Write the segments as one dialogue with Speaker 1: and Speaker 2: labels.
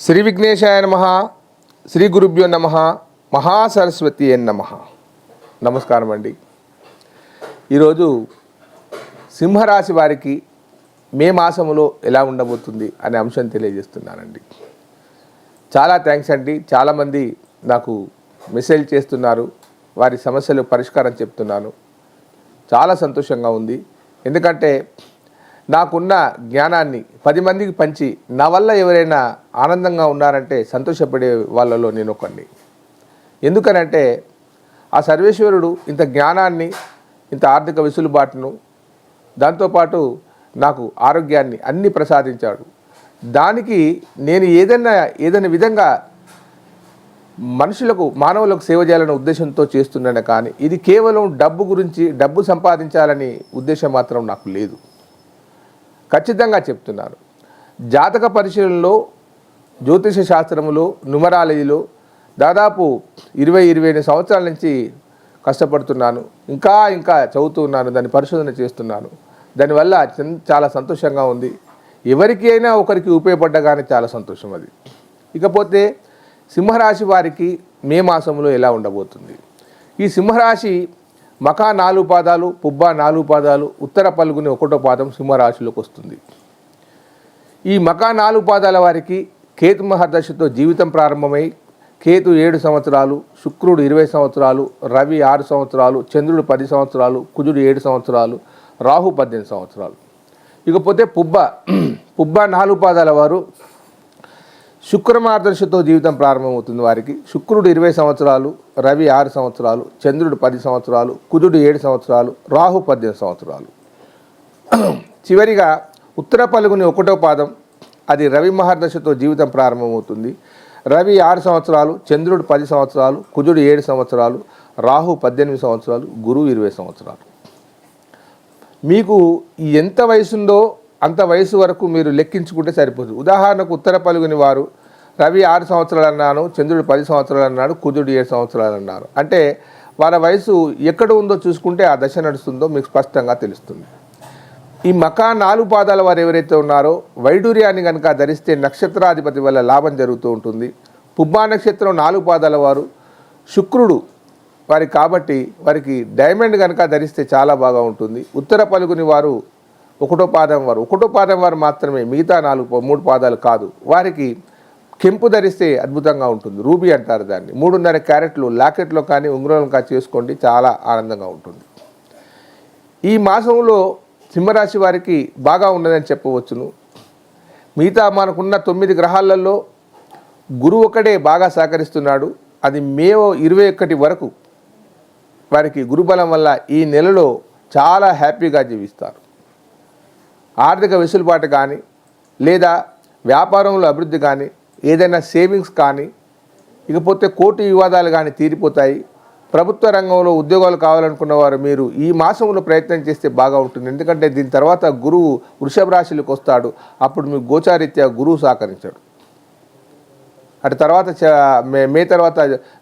Speaker 1: శ్రీ విఘ్నేశాయ నమ శ్రీ గురుభ్యో నమ మహాసరస్వతి నమ. నమస్కారం అండి. ఈరోజు సింహరాశి వారికి మే మాసంలో ఎలా ఉండబోతుంది అనే అంశం తెలియజేస్తున్నానండి. చాలా థ్యాంక్స్ అండి. చాలామంది నాకు మెసేజ్ చేస్తున్నారు. వారి సమస్యలు పరిష్కారం చెప్తున్నాను. చాలా సంతోషంగా ఉంది. ఎందుకంటే నాకున్న జ్ఞానాన్ని పది మందికి పంచి నా వల్ల ఎవరైనా ఆనందంగా ఉన్నారంటే సంతోషపడే వాళ్ళలో నేను ఒకండి ఎందుకనంటే ఆ సర్వేశ్వరుడు ఇంత జ్ఞానాన్ని ఇంత ఆర్థిక వెసులుబాటును దాంతోపాటు నాకు ఆరోగ్యాన్ని అన్ని ప్రసాదించాడు. దానికి నేను ఏదైనా ఏదైనా విధంగా మనుషులకు మానవులకు సేవ చేయాలనే ఉద్దేశంతో చేస్తున్నాను కానీ ఇది కేవలం డబ్బు గురించి డబ్బు సంపాదించాలని ఉద్దేశం మాత్రం నాకు లేదు. ఖచ్చితంగా చెప్తున్నాను జాతక పరిశీలనలో జ్యోతిష శాస్త్రములో న్యూమరాలజీలో దాదాపు ఇరవై ఇరవై ఐదు సంవత్సరాల నుంచి కష్టపడుతున్నాను. ఇంకా ఇంకా చదువుతున్నాను దాన్ని పరిశోధన చేస్తున్నాను. దానివల్ల చాలా సంతోషంగా ఉంది. ఎవరికి అయినా ఒకరికి ఉపయోగపడ్డగానే చాలా సంతోషం అది. ఇకపోతే సింహరాశి వారికి మే మాసంలో ఎలా ఉండబోతుంది? ఈ సింహరాశి మకా నాలుగు పాదాలు పుబ్బ నాలుగు పాదాలు ఉత్తర పలుగుని ఒకటో పాదం సింహరాశిలోకి వస్తుంది. ఈ మకా నాలుగు పాదాల వారికి కేతు మహర్దశతో జీవితం ప్రారంభమై కేతు ఏడు సంవత్సరాలు శుక్రుడు ఇరవై సంవత్సరాలు రవి ఆరు సంవత్సరాలు చంద్రుడు పది సంవత్సరాలు కుజుడు ఏడు సంవత్సరాలు రాహు పద్దెనిమిది సంవత్సరాలు. ఇకపోతే పుబ్బ పుబ్బ నాలుగు పాదాల వారు శుక్రమార్దశతో జీవితం ప్రారంభమవుతుంది వారికి. శుక్రుడు ఇరవై సంవత్సరాలు రవి ఆరు సంవత్సరాలు చంద్రుడు పది సంవత్సరాలు కుజుడు ఏడు సంవత్సరాలు రాహు పద్దెనిమిది సంవత్సరాలు. చివరిగా ఉత్తర పలుగుని ఒకటో పాదం అది రవి మహర్దశతో జీవితం ప్రారంభమవుతుంది. రవి ఆరు సంవత్సరాలు చంద్రుడు పది సంవత్సరాలు కుజుడు ఏడు సంవత్సరాలు రాహు పద్దెనిమిది సంవత్సరాలు గురువు ఇరవై సంవత్సరాలు. మీకు ఎంత వయసుందో అంత వయసు వరకు మీరు లెక్కించుకుంటే సరిపోతుంది. ఉదాహరణకు ఉత్తర పలుగుని వారు రవి ఆరు సంవత్సరాలు అన్నాను చంద్రుడు పది సంవత్సరాలు అన్నాడు కుజుడు ఏడు సంవత్సరాలు అన్నారు. అంటే వాళ్ళ వయసు ఎక్కడ ఉందో చూసుకుంటే ఆ దశ నడుస్తుందో మీకు స్పష్టంగా తెలుస్తుంది. ఈ మకా నాలుగు పాదాల వారు ఎవరైతే ఉన్నారో వైడూర్యాన్ని కనుక ధరిస్తే నక్షత్రాధిపతి వల్ల లాభం జరుగుతూ ఉంటుంది. పుబ్బా నక్షత్రం నాలుగు పాదాల వారు శుక్రుడు వారి కాబట్టి వారికి డైమండ్ కనుక ధరిస్తే చాలా బాగా ఉంటుంది. ఉత్తర పలుకుని వారు ఒకటో పాదం వారు. ఒకటో పాదం వారు మాత్రమే మిగతా నాలుగు మూడు పాదాలు కాదు. వారికి కెంపు ధరిస్తే అద్భుతంగా ఉంటుంది. రూబీ అంటారు దాన్ని. మూడున్నర క్యారెట్లు లాకెట్లో కానీ ఉంగరంలో కానీ చేసుకోండి చాలా ఆనందంగా ఉంటుంది. ఈ మాసంలో సింహరాశి వారికి బాగా ఉన్నదని చెప్పవచ్చును. మిగతా మనకున్న తొమ్మిది గ్రహాలలో గురువు ఒకడే బాగా సహకరిస్తున్నాడు. అది మే ఇరవై ఒకటి వరకు వారికి గురుబలం వల్ల ఈ నెలలో చాలా హ్యాపీగా జీవిస్తారు. ఆర్థిక వెసులుబాటు కానీ లేదా వ్యాపారంలో అభివృద్ధి కానీ ఏదైనా సేవింగ్స్ కానీ ఇకపోతే కోర్టు వివాదాలు కానీ తీరిపోతాయి. ప్రభుత్వ రంగంలో ఉద్యోగాలు కావాలనుకున్న వారు మీరు ఈ మాసంలో ప్రయత్నం చేస్తే బాగా ఉంటుంది. ఎందుకంటే దీని తర్వాత గురువు వృషభ రాశిలోకి వస్తాడు. అప్పుడు మీకు గోచారీత్యా గురువు సహకరించాడు. అటు తర్వాత చ- మే మే తర్వాత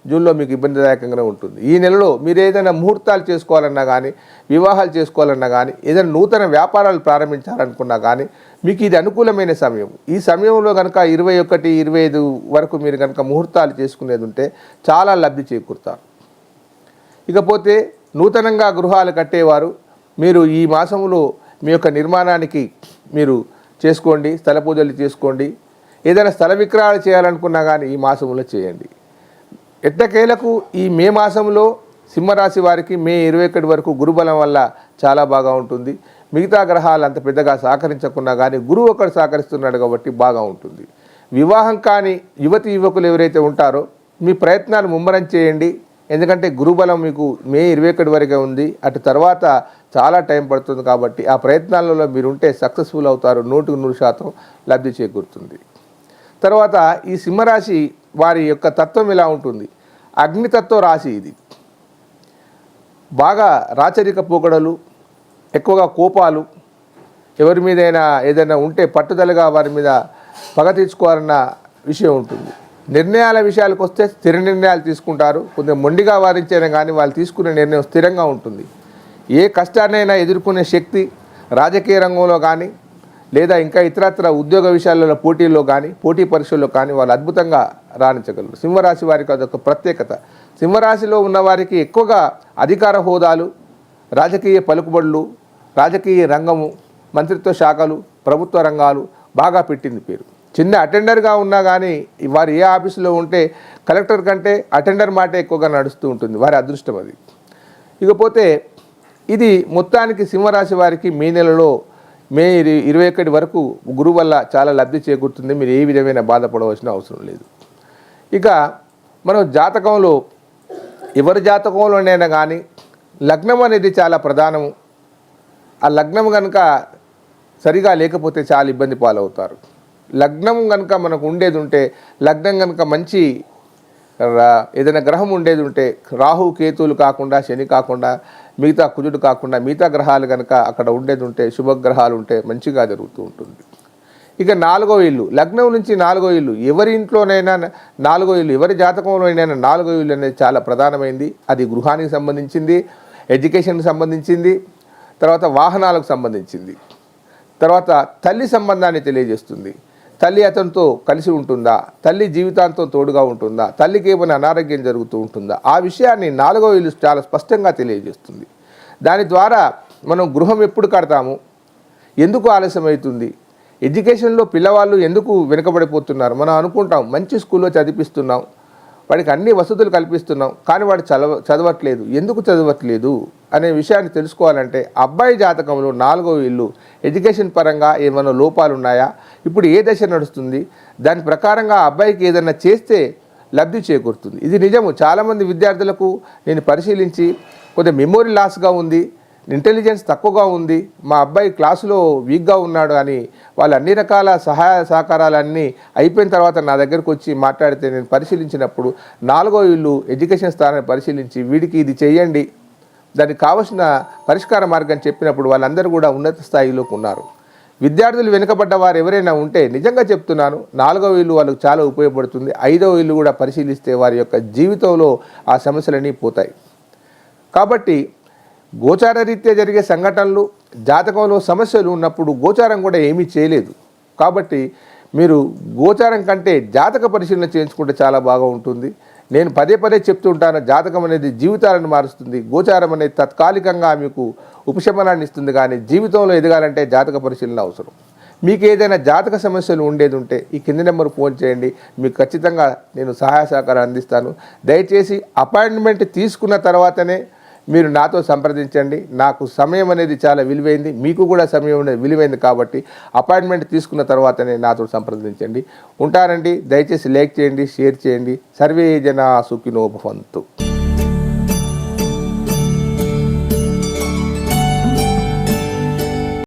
Speaker 1: జూన్లో మీకు ఇబ్బందిదాయకంగానే ఉంటుంది. ఈ నెలలో మీరు ఏదైనా ముహూర్తాలు చేసుకోవాలన్నా కానీ వివాహాలు చేసుకోవాలన్నా కానీ ఏదైనా నూతన వ్యాపారాలు ప్రారంభించాలనుకున్నా కానీ మీకు ఇది అనుకూలమైన సమయం. ఈ సమయంలో కనుక ఇరవై ఒకటి ఇరవై ఐదు వరకు మీరు కనుక ముహూర్తాలు చేసుకునేది ఉంటే చాలా లబ్ధి చేకూరుతారు. ఇకపోతే నూతనంగా గృహాలు కట్టేవారు మీరు ఈ మాసంలో మీ యొక్క నిర్మాణానికి మీరు చేసుకోండి స్థల పూజలు చేసుకోండి ఏదైనా స్థల విక్రయాలు చేయాలనుకున్నా కానీ ఈ మాసంలో చేయండి. ఎట్టకేలకు ఈ మే మాసంలో సింహరాశి వారికి మే ఇరవై ఒకటి వరకు గురుబలం వల్ల చాలా బాగా ఉంటుంది. మిగతా గ్రహాలు అంత పెద్దగా సహకరించకున్నా కానీ గురువు ఒకడు సహకరిస్తున్నాడు కాబట్టి బాగా ఉంటుంది. వివాహం కాని యువతి యువకులు ఎవరైతే ఉంటారో మీ ప్రయత్నాలు ముమ్మరం చేయండి. ఎందుకంటే గురుబలం మీకు మే ఇరవై ఒకటి వరకే ఉంది. అటు తర్వాత చాలా టైం పడుతుంది కాబట్టి ఆ ప్రయత్నాలలో మీరు ఉంటే సక్సెస్ఫుల్ అవుతారు. నూటికి నూరు శాతం లబ్ధి చేకూరుతుంది. తర్వాత ఈ సింహరాశి వారి యొక్క తత్వం ఇలా ఉంటుంది? అగ్నితత్వ రాశి ఇది. బాగా రాచరిక పోకడలు ఎక్కువగా కోపాలు ఎవరి మీదైనా ఏదైనా ఉంటే పట్టుదలగా వారి మీద పగ తీర్చుకోవాలన్న విషయం ఉంటుంది. నిర్ణయాల విషయాలకు వస్తే స్థిర నిర్ణయాలు తీసుకుంటారు. కొంచెం మొండిగా వారించైనా కానీ వాళ్ళు తీసుకునే నిర్ణయం స్థిరంగా ఉంటుంది. ఏ కష్టాన్నైనా ఎదుర్కొనే శక్తి రాజకీయ రంగంలో కానీ లేదా ఇంకా ఇతరత్ర ఉద్యోగ విషయాలలో పోటీల్లో కానీ పోటీ పరీక్షల్లో కానీ వాళ్ళు అద్భుతంగా రాణించగలరు. సింహరాశి వారికి అదొక ప్రత్యేకత. సింహరాశిలో ఉన్న వారికి ఎక్కువగా అధికార హోదాలు రాజకీయ పలుకుబడులు రాజకీయ రంగము మంత్రిత్వ శాఖలు ప్రభుత్వ రంగాలు బాగా పెట్టింది పేరు. చిన్న అటెండర్గా ఉన్నా కానీ వారు ఏ ఆఫీసులో ఉంటే కలెక్టర్ కంటే అటెండర్ మాటే ఎక్కువగా నడుస్తూ ఉంటుంది. వారి అదృష్టం అది. ఇకపోతే ఇది మొత్తానికి సింహరాశి వారికి మే నెలలో మే ఇరు- ఇరవై ఒకటి వరకు గురువు వల్ల చాలా లబ్ధి చేకూరుతుంది. మీరు ఏ విధమైన బాధపడవలసిన అవసరం లేదు. ఇక మనం జాతకంలో ఎవరి జాతకంలోనైనా కానీ లగ్నం అనేది చాలా ప్రధానము. ఆ లగ్నం కనుక సరిగా లేకపోతే చాలా ఇబ్బంది పాలవుతారు. లగ్నం కనుక మనకు ఉండేది ఉంటే లగ్నం కనుక మంచి ఏదైనా గ్రహం ఉండేది ఉంటే రాహు కేతువులు కాకుండా శని కాకుండా మిగతా కుజుడు కాకుండా మిగతా గ్రహాలు కనుక అక్కడ ఉండేది ఉంటే శుభగ్రహాలు ఉంటే మంచిగా జరుగుతూ ఉంటుంది. ఇక నాలుగో ఇల్లు లగ్నం నుంచి నాలుగో ఇల్లు ఎవరి ఇంట్లోనైనా నాలుగో ఇల్లు ఎవరి జాతకంలోనైనా నాలుగో ఇల్లు అనేది చాలా ప్రధానమైంది. అది గృహానికి సంబంధించింది ఎడ్యుకేషన్కి సంబంధించింది తర్వాత వాహనాలకు సంబంధించింది. తర్వాత తల్లి సంబంధాన్ని తెలియజేస్తుంది. తల్లి అతనితో కలిసి ఉంటుందా? తల్లి జీవితాంతం తోడుగా ఉంటుందా? తల్లికి ఏమైనా అనారోగ్యం జరుగుతూ ఉంటుందా? ఆ విషయాన్ని నాలుగో ఇల్లు చాలా స్పష్టంగా తెలియజేస్తుంది. దాని ద్వారా మనం గృహం ఎప్పుడు కడతాము? ఎందుకు ఆలస్యం అవుతుంది ఎడ్యుకేషన్లో పిల్లవాళ్ళు ఎందుకు వెనుకబడిపోతున్నారు? మనం అనుకుంటాం మంచి స్కూల్లో చదివిస్తున్నాం వాడికి అన్ని వసతులు కల్పిస్తున్నాం కానీ వాడు చదవ చదవట్లేదు. ఎందుకు చదవట్లేదు? అనే విషయాన్ని తెలుసుకోవాలంటే అబ్బాయి జాతకంలో నాలుగో ఇల్లు ఎడ్యుకేషన్ పరంగా ఏమైనా లోపాలు ఉన్నాయా ఇప్పుడు ఏ దశ నడుస్తుంది? దాని ప్రకారంగా ఆ అబ్బాయికి ఏదైనా చేస్తే లబ్ధి చేకూరుతుంది. ఇది నిజము. చాలామంది విద్యార్థులకు నేను పరిశీలించి కొద్దిగా మెమోరీ లాస్గా ఉంది. ఇంటెలిజెన్స్ తక్కువగా ఉంది మా అబ్బాయి క్లాసులో వీక్గా ఉన్నాడు అని వాళ్ళు అన్ని రకాల సహాయ సహకారాలన్నీ అయిపోయిన తర్వాత నా దగ్గరకు వచ్చి మాట్లాడితే నేను పరిశీలించినప్పుడు నాలుగో ఇల్లు ఎడ్యుకేషన్ స్థానాన్ని పరిశీలించి వీడికి ఇది చేయండి దానికి కావలసిన పరిష్కార మార్గం చెప్పినప్పుడు వాళ్ళందరూ కూడా ఉన్నత స్థాయిలోకి ఉన్నారు. విద్యార్థులు వెనుకబడ్డ వారు ఎవరైనా ఉంటే నిజంగా చెప్తున్నాను నాలుగవ ఇల్లు వాళ్ళకు చాలా ఉపయోగపడుతుంది ఐదవ ఇల్లు కూడా పరిశీలిస్తే వారి యొక్క జీవితంలో ఆ సమస్యలన్నీ పోతాయి. కాబట్టి గోచార రీత్యా జరిగే సంఘటనలు జాతకంలో సమస్యలు ఉన్నప్పుడు గోచారం కూడా ఏమీ చేయలేదు. కాబట్టి మీరు గోచారం కంటే జాతక పరిశీలన చేయించుకుంటే చాలా బాగా ఉంటుంది. నేను పదే పదే చెప్తుంటాను జాతకం అనేది జీవితాలను మారుస్తుంది. గోచారం అనేది తాత్కాలికంగా మీకు ఉపశమనాన్ని ఇస్తుంది కానీ జీవితంలో ఎదగాలంటే జాతక పరిశీలన అవసరం. మీకు ఏదైనా జాతక సమస్యలు ఉండేది ఉంటే ఈ కింది నెంబర్ ఫోన్ చేయండి. మీకు ఖచ్చితంగా నేను సహాయ సహకారం అందిస్తాను. దయచేసి అపాయింట్మెంట్ తీసుకున్న తర్వాతనే మీరు నాతో సంప్రదించండి. నాకు సమయం అనేది చాలా విలువైంది. మీకు కూడా సమయం అనేది విలువైంది కాబట్టి అపాయింట్మెంట్ తీసుకున్న తర్వాతనే నాతో సంప్రదించండి. ఉంటారండి దయచేసి లైక్ చేయండి షేర్ చేయండి. సర్వే జన సుఖినోభవంతు